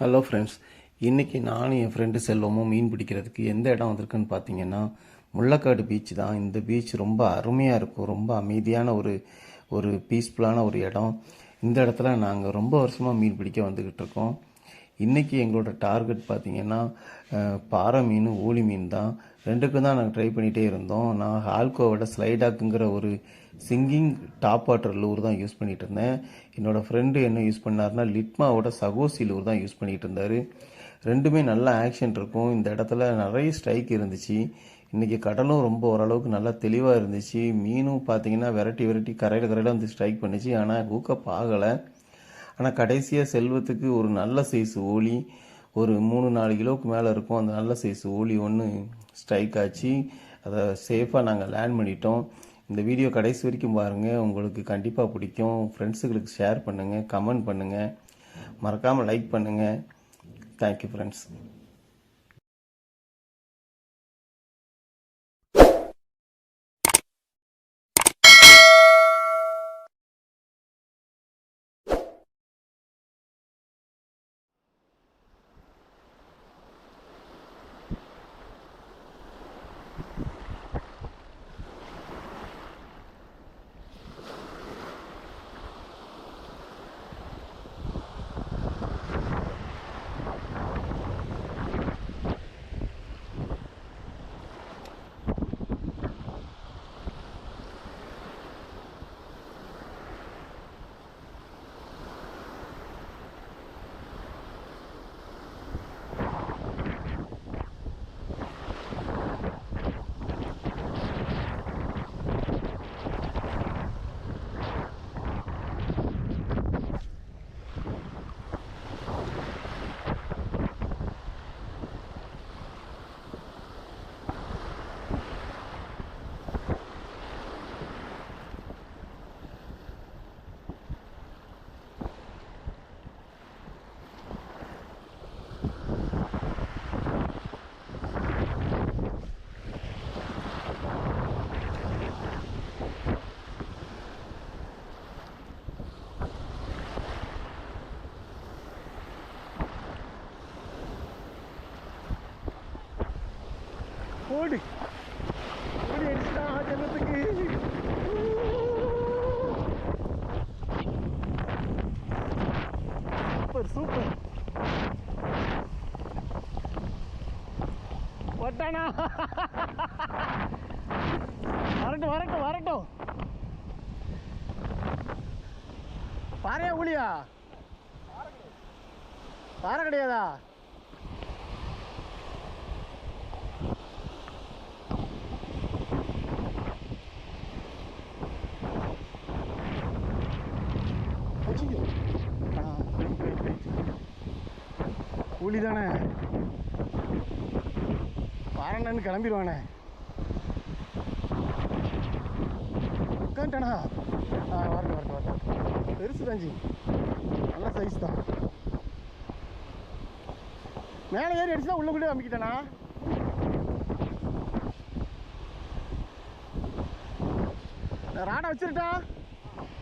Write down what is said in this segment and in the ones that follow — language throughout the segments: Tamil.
ஹலோ ஃப்ரெண்ட்ஸ் இன்றைக்கி நானும் என் ஃப்ரெண்டு செல்வமும் மீன் பிடிக்கிறதுக்கு எந்த இடம் வந்திருக்குன்னு பார்த்தீங்கன்னா முள்ளக்காடு பீச் தான். இந்த பீச் ரொம்ப அருமையாக இருக்கும். ரொம்ப அமைதியான ஒரு ஒரு பீஸ்ஃபுல்லான ஒரு இடம். இந்த இடத்துல நாங்கள் ரொம்ப வருஷமாக மீன் பிடிக்க வந்துக்கிட்டு இருக்கோம். இன்றைக்கி எங்களோட டார்கெட் பார்த்தீங்கன்னா பாறை மீன் ஊழி மீன் தான். ரெண்டுக்கும் தான் நாங்கள் ட்ரை பண்ணிகிட்டே இருந்தோம். நான் ஹால்கோவோட ஸ்லைடாக்குங்கிற ஒரு சிங்கிங் டாப் வாட்டர் லூர் தான் யூஸ் பண்ணிகிட்டு இருந்தேன். என்னோடய ஃப்ரெண்டு என்ன யூஸ் பண்ணார்னா லிட்மாவோட சகோசி லூர் தான் யூஸ் பண்ணிகிட்டு இருந்தார். ரெண்டுமே நல்ல ஆக்ஷன் இருக்கும். இந்த இடத்துல நிறைய ஸ்ட்ரைக் இருந்துச்சு. இன்றைக்கி கடலும் ரொம்ப ஓரளவுக்கு நல்லா தெளிவாக இருந்துச்சு. மீனும் பார்த்தீங்கன்னா வெரைட்டி வெரைட்டி கரையில் கரையில் வந்து ஸ்ட்ரைக் பண்ணுச்சு. ஆனால் ஹூக்கப் ஆகலை. ஆனால் கடைசியாக செல்வத்துக்கு ஒரு நல்ல சைஸ் ஓலி ஒரு மூணு நாலு கிலோவுக்கு மேலே இருக்கும். அந்த நல்ல சைஸ் ஓலி ஒன்று ஸ்ட்ரைக் ஆச்சு. அதை சேஃபாக நாங்கள் லேண்ட் பண்ணிட்டோம். இந்த வீடியோ கடைசி வரைக்கும் பாருங்கள் உங்களுக்கு கண்டிப்பாக பிடிக்கும். ஃப்ரெண்ட்ஸுங்களுக்கு ஷேர் பண்ணுங்கள் கமெண்ட் பண்ணுங்கள் மறக்காமல் லைக் பண்ணுங்கள் தேங்க்யூ ஃப்ரெண்ட்ஸ் ஓடு ஓடி அடிச்சுடா ஜன்னத்துக்கு சூப்பர் சூப்பர் ஒட்டானா வரட்டும் வரட்டும் வரட்டும் பாறையா ஊழியா பாறை கிடையாதா ஐயோ. கூலி தானே பாரண்டன்னு கிளம்பிடுவானே. உட்காந்துட்டானா ஆ வரட்டும் வரட்டும் வரட்டும். பெருசு தாஞ்சி நல்ல சைஸ் தான். மேலே ஏறி அடிச்சுதான் உள்ளக்குள்ளே அம்பிக்கிட்டானா ராடை வச்சிருட்டா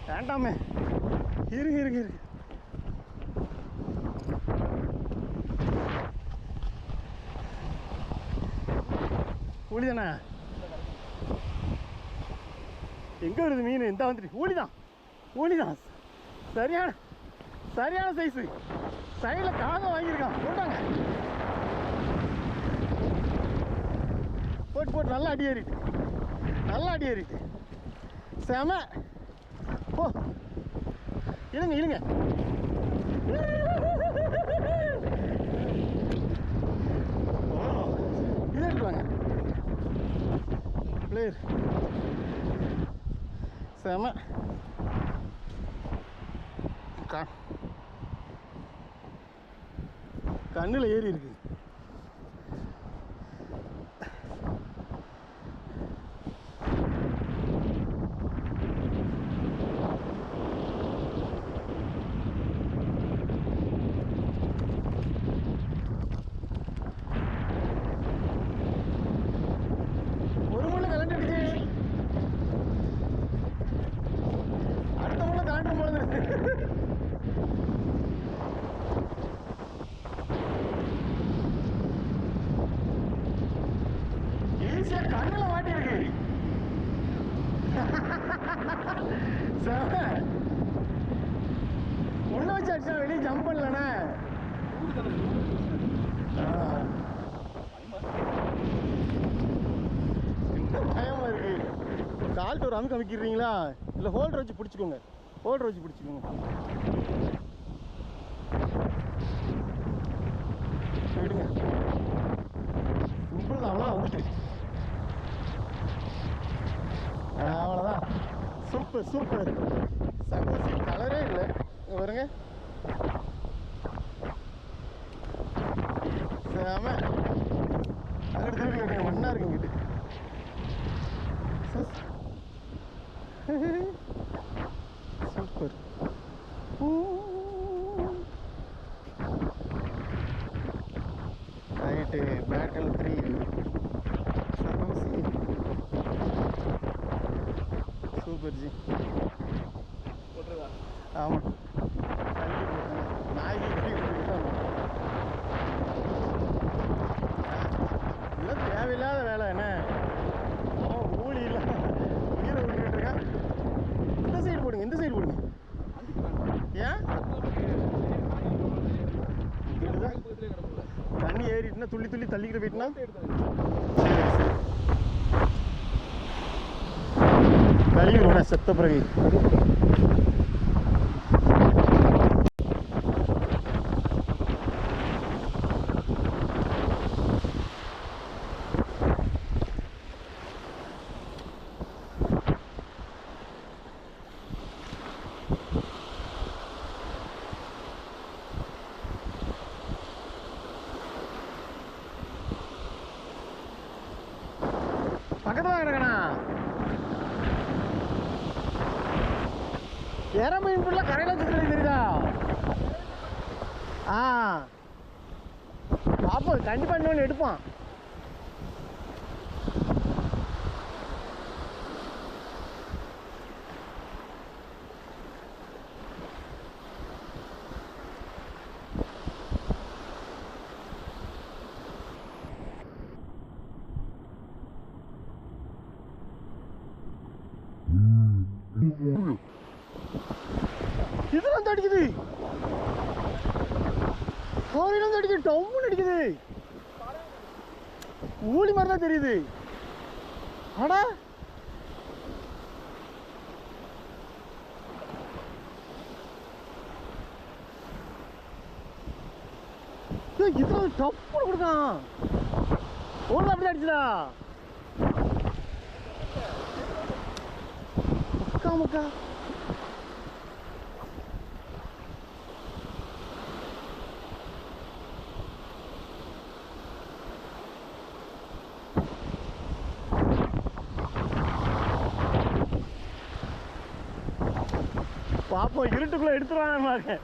வேண்டாமே. இருங்க இருங்க இருங்க ஊழிதானே? எங்க வருது மீன்? இந்த வந்துட்டு ஊழிதான். ஊழிதான். சரியான சரியான சைஸு சைடில் காகம் வாங்கியிருக்கான். போட்டாங்க. போட்டு போட்டு நல்லா அடி ஏறிட்டு. நல்லா அடி ஏறிட்டு. செம. போ. இழுங்க இழுங்க. ஓ, இதை எடுத்துவாங்க பிளேயர் செம. க கண்ணில் ஏறி இருக்கு. செம. உள்ள வச்சு அடிச்சா வெளியே ஜம்ப் பண்ணலண்ணே. ஆ. என்ன பயமா இருக்கு கால் டோர் அமுக்கு அமைக்கிறீங்களா இல்லை ஹோல்டர் வச்சு பிடிச்சிக்கோங்க. ஹோல்டர் வச்சு பிடிச்சிக்கோங்க. சூப்பர் சூப்பர் ஏறிட்டுனா துள்ளி துள்ளி தள்ளிக்கிட்டு போயிட்டுனா? சரி சரி கழிவுறோண்ணே செத்த பிறகு. பக்கத்துல தான் கிடக்கணா எற மீன் புள்ள கரையில வச்சுக்கிறது தெரியுதா? ஆ. பார்ப்போம் கண்டிப்பா இன்னொன்று எடுப்பான் இதுல வந்து அடிக்குது. கோரில வந்து அடிக்குது டவுன் அடிக்குது. ஊழி மாதிரி தான் தெரியுது. அடா. இதுல வந்து கொடுக்கான் ஓடுதா அப்படி அடிச்சுதா முக்கா முக்கா பாப்போம் இருட்டுக்குள்ள எடுத்துருவாங்க